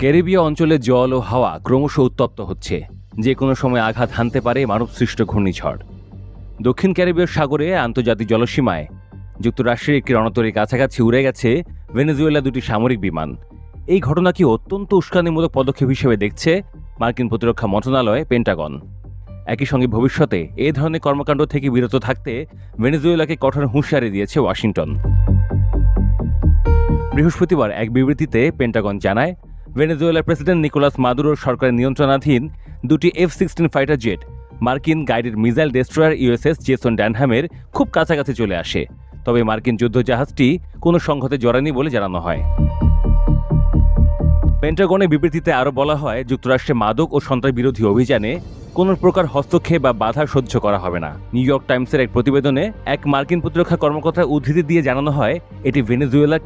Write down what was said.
ক্যারিবীয় অঞ্চলে জল ও হাওয়া ক্রমশ উত্তপ্ত হচ্ছে। যে কোনো সময় আঘাত হানতে পারে মানবসৃষ্ট ঘূর্ণিঝড়। দক্ষিণ ক্যারিবীয় সাগরে আন্তর্জাতিক জলসীমায় যুক্তরাষ্ট্রের একটি রণতরীর কাছাকাছি উড়ে গেছে ভেনেজুয়েলা দুটি সামরিক বিমান। এই ঘটনা কি অত্যন্ত উস্কানিমূলক পদক্ষেপ হিসেবে দেখছে মার্কিন প্রতিরক্ষা মন্ত্রণালয় পেন্টাগন। একই সঙ্গে ভবিষ্যতে এ ধরনের কর্মকাণ্ড থেকে বিরত থাকতে ভেনেজুয়েলাকে কঠোর হুঁশিয়ারি দিয়েছে ওয়াশিংটন। বৃহস্পতিবার এক বিবৃতিতে পেন্টাগন জানায় ভেনেজুয়েলার প্রেসিডেন্ট নিকোলাস মাদুরোর সরকারের নিয়ন্ত্রণাধীন দুটি এফ সিক্সটিন ফাইটার জেট, মার্কিন guided missile destroyer USS Jason ড্যানহামের খুব কাছাকাছি চলে আসে। তবে মার্কিন যুদ্ধজাহাজটি কোনো সংঘাতে জড়ায়নি বলে জানানো হয়। পেন্টাগনের বিবৃতিতে আরও বলা হয়, যুক্তরাষ্ট্রে মাদক ও সন্ত্রাস বিরোধী অভিযানে কোনো প্রকার হস্তক্ষেপ বা বাধা সহ্য করা হবে না। নিউ ইয়র্ক টাইমসের এক প্রতিবেদনে এক মার্কিন প্রতিরক্ষা কর্মকর্তার উদ্ধৃতি দিয়ে জানানো হয়, এটি ভেনেজুয়েলা